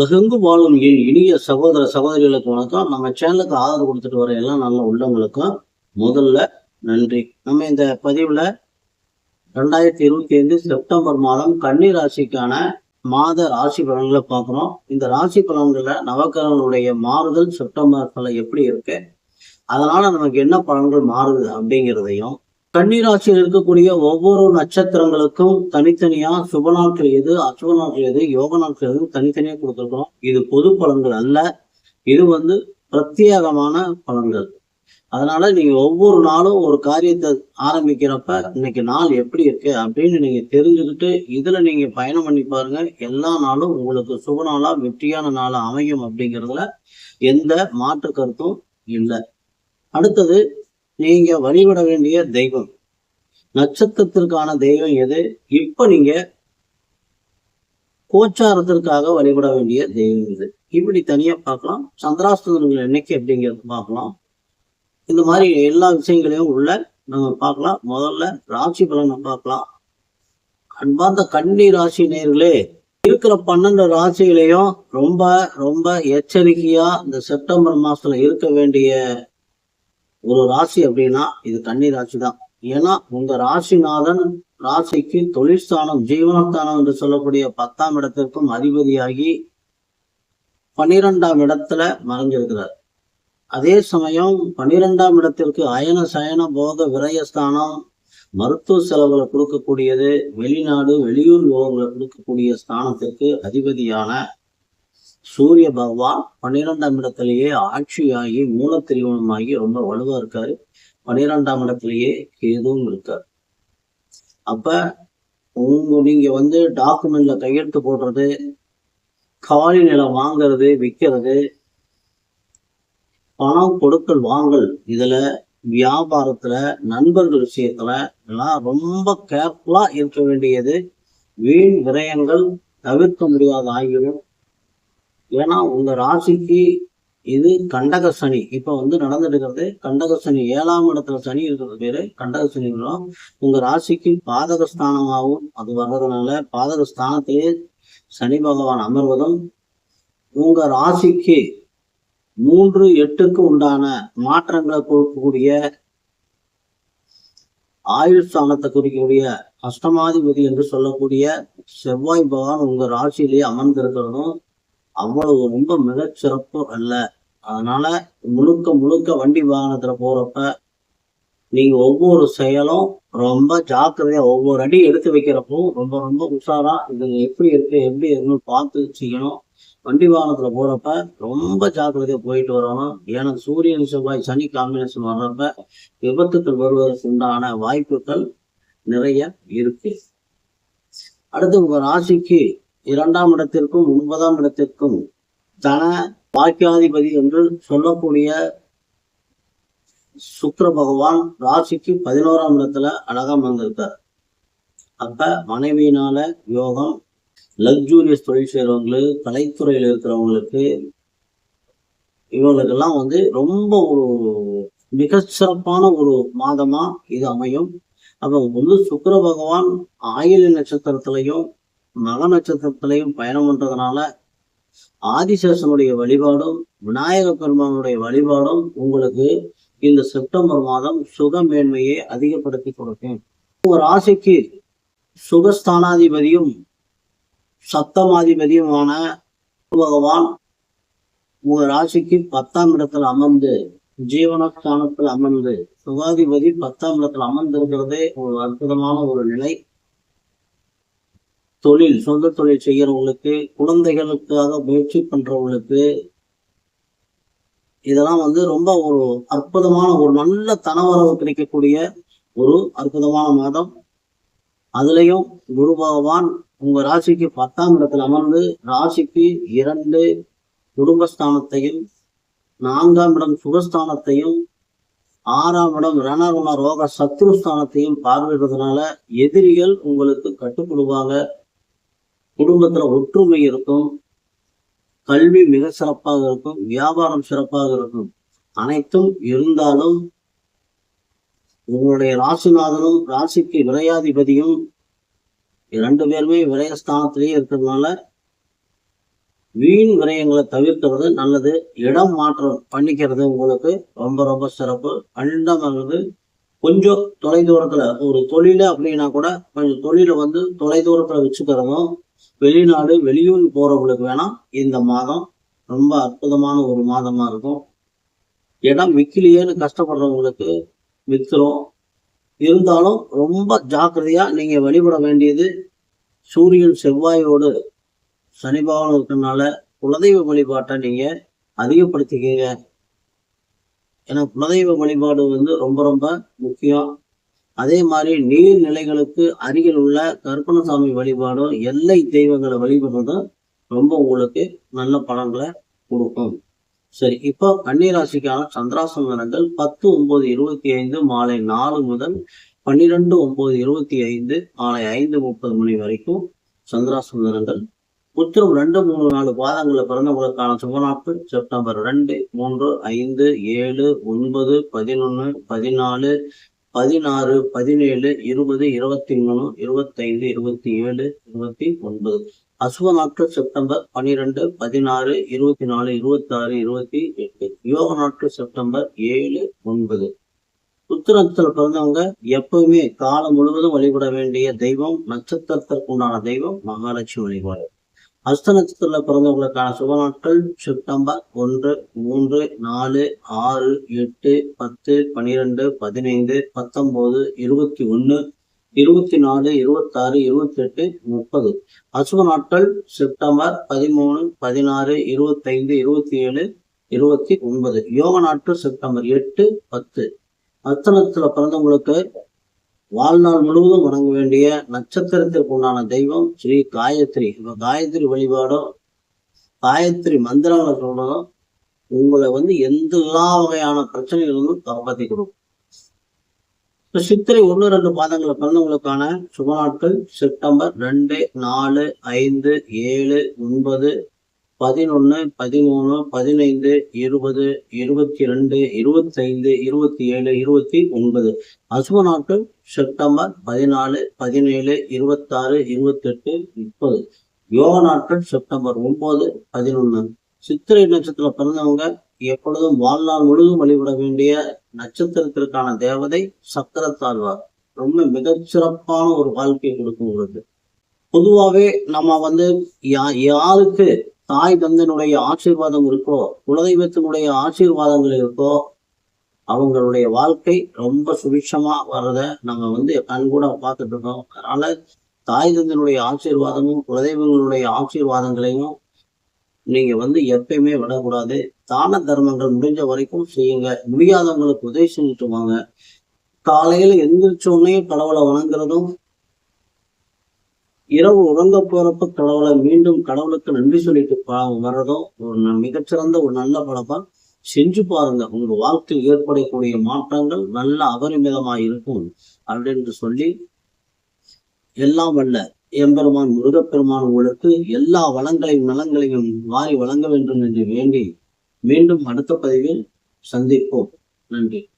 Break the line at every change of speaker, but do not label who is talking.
உலகெங்கு வாழும் என் இனிய சகோதர சகோதரிகளுக்கு வணக்கம். நம்ம சேனலுக்கு ஆதரவு கொடுத்துட்டு வர எல்லாம் நல்ல உள்ளவங்களுக்கும் முதல்ல நன்றி. நம்ம இந்த பதிவில் ரெண்டாயிரத்தி இருபத்தி ஐந்து செப்டம்பர் மாதம் கன்னி ராசிக்கான மாத ராசி பலன்களை பார்க்குறோம். இந்த ராசி பலன்களை நவக்கிரகங்களுடைய மாறுதல் செப்டம்பர்ல எப்படி இருக்கு? அதனால நமக்கு என்ன பலன்கள் மாறுது அப்படிங்கிறதையும் கன்னிராசியில் இருக்கக்கூடிய ஒவ்வொரு நட்சத்திரங்களுக்கும் தனித்தனியா சுப நாட்கள் எது அசுப நாட்கள் எது யோக நாட்கள் எது தனித்தனியா கொடுத்துருக்கோம் இது பொது பலன்கள் அல்ல. இது வந்து பிரத்யேகமான பலன்கள். அதனால நீங்க ஒவ்வொரு நாளும் ஒரு காரியத்தை ஆரம்பிக்கிறப்ப இன்னைக்கு நாள் எப்படி இருக்கு அப்படின்னு நீங்க தெரிஞ்சுக்கிட்டு இதுல நீங்க பயணம் பண்ணி பாருங்க. எல்லா நாளும் உங்களுக்கு சுப நாளா வெற்றியான நாளா அமையும் அப்படிங்கிறதுல எந்த மாற்று கருத்தும் இல்லை. அடுத்தது நீங்க வழிபட வேண்டிய தெய்வம். நட்சத்திரத்திற்கான தெய்வம் எது? இப்ப நீங்க கோச்சாரத்திற்காக வழிபட வேண்டிய தெய்வம் இது இப்படி தனியா பார்க்கலாம். சந்திராஷ்டமங்கள் என்னைக்கு அப்படிங்கிறது பார்க்கலாம். இந்த மாதிரி எல்லா விஷயங்களையும் உள்ள நம்ம பார்க்கலாம். முதல்ல ராசி பலனை பார்க்கலாம். அன்பார்ந்த கன்னி ராசி நேர்களே இருக்கிற பன்னெண்டு ராசிகளையும் ரொம்ப ரொம்ப எச்சரிக்கையா இந்த செப்டம்பர் மாசத்துல இருக்க வேண்டிய ஒரு ராசி அப்படின்னா இது கன்னி ராசி தான் ஏன்னா உங்க ராசிநாதன் ராசிக்கு தொழிற்சானம் ஜீவனஸ்தானம் என்று சொல்லக்கூடிய பத்தாம் இடத்திற்கும் அதிபதியாகி பன்னிரெண்டாம் இடத்துல மறைஞ்சிருக்கிறார். அதே சமயம் பன்னிரெண்டாம் இடத்திற்கு அயன சயன போக விரயஸ்தானம் மருத்துவ செலவுகளை கொடுக்கக்கூடியது வெளிநாடு வெளியூர் யோகங்களை கொடுக்கக்கூடிய ஸ்தானத்திற்கு அதிபதியான சூரிய பகவான் பன்னிரெண்டாம் இடத்திலேயே ஆட்சியாகி மூலத்திரிவனமாகி ரொம்ப வலுவா இருக்காரு. பன்னிரெண்டாம் இடத்திலேயே கேதுவும் இருக்காரு. அப்ப உங்க நீங்க வந்து டாக்குமெண்ட்ல கையெழுத்து போடுறது காலி நிலம் வாங்குறது விற்கிறது பணம் கொடுக்கல் வாங்கல் இதுல வியாபாரத்துல நண்பர்கள் விஷயத்துல எல்லாம் ரொம்ப கேர்ஃபுல்லா இருக்க வேண்டியது வீண் விரயங்கள் தவிர்க்க முடியாத ஆகிவிடும். ஏன்னா உங்க ராசிக்கு இது கண்டக சனி. இப்ப வந்து நடந்துட்டு கண்டக சனி. ஏழாம் இடத்துல சனி இருக்கிறது பேரு கண்டக சனி உங்க ராசிக்கு பாதக ஸ்தானமாகவும் அது வர்றதுனால பாதக ஸ்தானத்திலே சனி பகவான் அமர்வதும் உங்க ராசிக்கு மூன்று எட்டுக்கு உண்டான மாற்றங்களை கொடுக்கக்கூடிய ஆயுள் ஸ்தானத்தை குறிக்கக்கூடிய அஷ்டமாதிபதி என்று சொல்லக்கூடிய செவ்வாய் பகவான் உங்க ராசியிலேயே அமர்ந்திருக்கிறதும் அவ்வளவு ரொம்ப மிகச்சிறப்பு அல்ல. அதனால முழுக்க முழுக்க வண்டி வாகனத்துல போறப்ப நீங்க ஒவ்வொரு செயலும் ரொம்ப ஜாக்கிரதையா ஒவ்வொரு அடி எடுத்து வைக்கிறப்போ ரொம்ப ரொம்ப உஷாரா இது எப்படி இருக்கு எப்படி இருக்குன்னு பார்த்து செய்யணும். வண்டி வாகனத்துல போறப்ப ரொம்ப ஜாக்கிரதையா போயிட்டு வரணும். ஏன்னா சூரியன் செவ்வாய் சனி காம்பினேஷன் வர்றப்ப விபத்துக்கள் வருவதற்கு உண்டான வாய்ப்புகள் நிறைய இருக்கு. அடுத்து உங்க ராசிக்கு இரண்டாம் இடத்திற்கும் ஒன்பதாம் இடத்திற்கும் தன வாக்கியாதிபதி என்று சொல்லக்கூடிய சுக்கர பகவான் ராசிக்கு பதினோராம் இடத்துல அழகா வந்திருக்கார். அப்ப மனைவியினால யோகம் லக்ஸூரியஸ் தொழில் செய்யறவங்களுக்கு கலைத்துறையில் இருக்கிறவங்களுக்கு இவங்களுக்கெல்லாம் வந்து ரொம்ப ஒரு மிகச்சிறப்பான ஒரு மாதமா இது அமையும். அப்ப வந்து சுக்கர பகவான் ஆயில நட்சத்திரத்திலையும் மக நட்சத்திரத்திலையும் பயணம் பண்றதுனால ஆதிசேஷனுடைய வழிபாடும் விநாயக பெருமானுடைய வழிபாடும் உங்களுக்கு இந்த செப்டம்பர் மாதம் சுக மேன்மையை அதிகப்படுத்தி கொடுக்கும். ஒரு ராசிக்கு சுகஸ்தானாதிபதியும் சப்தமாதிபதியுமான பகவான் உங்க ராசிக்கு பத்தாம் இடத்துல அமர்ந்து ஜீவனஸ்தானத்தில் அமர்ந்து சுகாதிபதி பத்தாம் இடத்துல அமர்ந்திருக்கிறதே ஒரு அற்புதமான ஒரு நிலை. தொழில் சொந்த தொழில் செய்கிறவங்களுக்கு குழந்தைகளுக்காக முயற்சி பண்றவங்களுக்கு இதெல்லாம் வந்து ரொம்ப ஒரு அற்புதமான ஒரு நல்ல தனவரவு கிடைக்கக்கூடிய ஒரு அற்புதமான மாதம். அதுலயும் குரு பகவான் உங்க ராசிக்கு பத்தாம் இடத்துல அமர்ந்து ராசிக்கு இரண்டு குடும்பஸ்தானத்தையும் நான்காம் இடம் சுகஸ்தானத்தையும் ஆறாம் இடம் ரணருண ரோக சத்ருஸ்தானத்தையும் பார்வையிடுறதுனால எதிரிகள் உங்களுக்கு கட்டுப்படுவாங்க. குடும்பத்துல ஒற்றுமை இருக்கும். கல்வி மிக சிறப்பாக இருக்கும். வியாபாரம் சிறப்பாக இருக்கும். அனைத்தும் இருந்தாலும் உங்களுடைய ராசிநாதனும் ராசிக்கு விரையாதிபதியும் இரண்டு பேருமே விரயஸ்தானத்திலேயே இருக்கிறதுனால வீண் விரயங்களை தவிர்க்கிறது நல்லது. இடம் மாற்றம் பண்ணிக்கிறது உங்களுக்கு ரொம்ப ரொம்ப சிறப்பு. பன்னெண்டாம் கொஞ்சம் தொலைதூரத்துல ஒரு தொழில அப்படின்னா கூட கொஞ்சம் தொழிலை வந்து தொலைதூரத்துல வச்சுக்கிறதும் வெளிநாடு வெளியூர் போறவங்களுக்கு வேணா இந்த மாதம் ரொம்ப அற்புதமான ஒரு மாதமா இருக்கும். இடம் விற்கலையேன்னு கஷ்டப்படுறவங்களுக்கு வித்துரும் இருந்தாலும் ரொம்ப ஜாக்கிரதையா நீங்க வழிபட வேண்டியது சூரியன் செவ்வாயோடு சனி பகவான் இருக்கிறதுனால குலதெய்வ வழிபாட்டை நீங்க அதிகப்படுத்திக்கங்க. ஏன்னா குலதெய்வ வழிபாடு வந்து ரொம்ப ரொம்ப முக்கியம். அதே மாதிரி நீர்நிலைகளுக்கு அருகில் உள்ள கருப்பணசாமி வழிபாடும் எல்லை தெய்வங்களை வழிபடுறதும் ரொம்ப உங்களுக்கு நல்ல பலன்களை கொடுக்கும். சரி இப்போ கன்னிராசிக்கான சந்திராசனங்கள் பத்து ஒன்பது இருபத்தி ஐந்து மாலை நாலு முதல் பன்னிரெண்டு ஒன்பது இருபத்தி ஐந்து மாலை ஐந்து முப்பது மணி வரைக்கும் சந்திராசனங்கள் உத்திரம் ரெண்டு மூணு நாலு பாதங்களில் பிறந்தவங்களுக்கான சுபநாட்கள். செப்டம்பர் ரெண்டு மூன்று ஐந்து ஏழு ஒன்பது பதினொன்று பதினாலு பதினாறு பதினேழு இருபது இருபத்தி மூணு இருபத்தைந்து இருபத்தி ஏழு இருபத்தி ஒன்பது. அசுவ நாட்கள் செப்டம்பர் பன்னிரெண்டு பதினாறு இருபத்தி நாலு இருபத்தி ஆறு இருபத்தி எட்டு. யோக நாட்கள் செப்டம்பர் ஏழு ஒன்பது. உத்திரத்தில் பிறந்தவங்க எப்பவுமே காலம் முழுவதும் வழிபட வேண்டிய தெய்வம் நட்சத்திரத்திற்கு உண்டான தெய்வம் மகாலட்சுமி வழிபாடு. அஸ்த நட்சத்திரத்தில் பிறந்தவங்களுக்கான சுப நாட்கள் செப்டம்பர் ஒன்று மூன்று நாலு ஆறு எட்டு பத்து பனிரெண்டு பதினைந்து பத்தொன்பது இருபத்தி ஒன்று இருபத்தி நாலு இருபத்தாறு இருபத்தி எட்டு முப்பது. அசுப நாட்கள் செப்டம்பர் பதிமூணு பதினாறு இருபத்தைந்து இருபத்தி ஏழு இருபத்தி ஒன்பது. யோக நாட்கள் செப்டம்பர் எட்டு பத்து. அத்தனத்தில் பிறந்தவங்களுக்கு வாழ்நாள் முழுவதும் வணங்க வேண்டிய நட்சத்திரத்திற்கு உண்டான தெய்வம் ஸ்ரீ காயத்ரி. இப்போ காயத்ரி வழிபாடோ காயத்ரி மந்திரங்களை சொல்றதோ உங்களை வந்து எந்த எல்லா வகையான பிரச்சனைகளும் காப்பாற்றி கொடுக்கும். இப்போ சித்திரை ஒன்று ரெண்டு பாதங்களை பிறந்தவங்களுக்கான சுப நாட்கள் செப்டம்பர் ரெண்டு நாலு ஐந்து ஏழு ஒன்பது பதினொன்று பதிமூணு பதினைந்து இருபது இருபத்தி ரெண்டு இருபத்தைந்து இருபத்தி ஏழு இருபத்தி ஒன்பது. அசுவ நாட்கள் செப்டம்பர் பதினாலு பதினேழு இருபத்தாறு இருபத்தெட்டு முப்பது. யோக நாட்கள் செப்டம்பர் ஒன்பது பதினொன்று சித்திரை நட்சத்திரம் பிறந்தவங்க எப்பொழுதும் வாழ்நாள் முழுதும் வழிபட வேண்டிய நட்சத்திரத்திற்கான தேவதை சக்கரத்தாழ்வார். ரொம்ப மிகச்சிறப்பான ஒரு வாழ்க்கையை கொடுக்கும் உங்களுக்கு பொதுவாகவே நம்ம வந்து யா யாருக்கு தாய் தந்தனுடைய ஆசீர்வாதம் இருக்கோ குலதெய்வத்தினுடைய ஆசீர்வாதங்கள் இருக்கோ அவங்களுடைய வாழ்க்கை ரொம்ப சுபிட்சமா வர்றத நம்ம வந்து கண்கூட பார்த்துட்டு இருக்கோம். அதனால தாய் தந்தனுடைய ஆசீர்வாதமும் குலதெய்வங்களுடைய ஆசீர்வாதங்களையும் நீங்க வந்து எப்பயுமே விடக்கூடாது. தான தர்மங்கள் முடிஞ்ச வரைக்கும் செய்யுங்க. முடியாதவங்களுக்கு உதவி செஞ்சுட்டு வாங்க. காலையில எந்திரிச்ச உடனே கடவுளை வணங்குறதும் இரவு உறங்க போறப்ப கடவுளை மீண்டும் கடவுளுக்கு நன்றி சொல்லிட்டு வர்றதும் ஒரு மிகச்சிறந்த ஒரு நல்ல பழப்பா செஞ்சு பாருங்க. உங்க வாழ்க்கையில் ஏற்படக்கூடிய மாற்றங்கள் நல்ல அபரிமிதமா இருக்கும் அப்படின்னு சொல்லி எல்லாம் வல்ல. எம்பெருமான் முருகப்பெருமான் உங்களுக்கு எல்லா வளங்களையும் நலங்களையும் வாரி வழங்க வேண்டும் என்று வேண்டி மீண்டும் அடுத்த பதிவில் சந்திப்போம். நன்றி.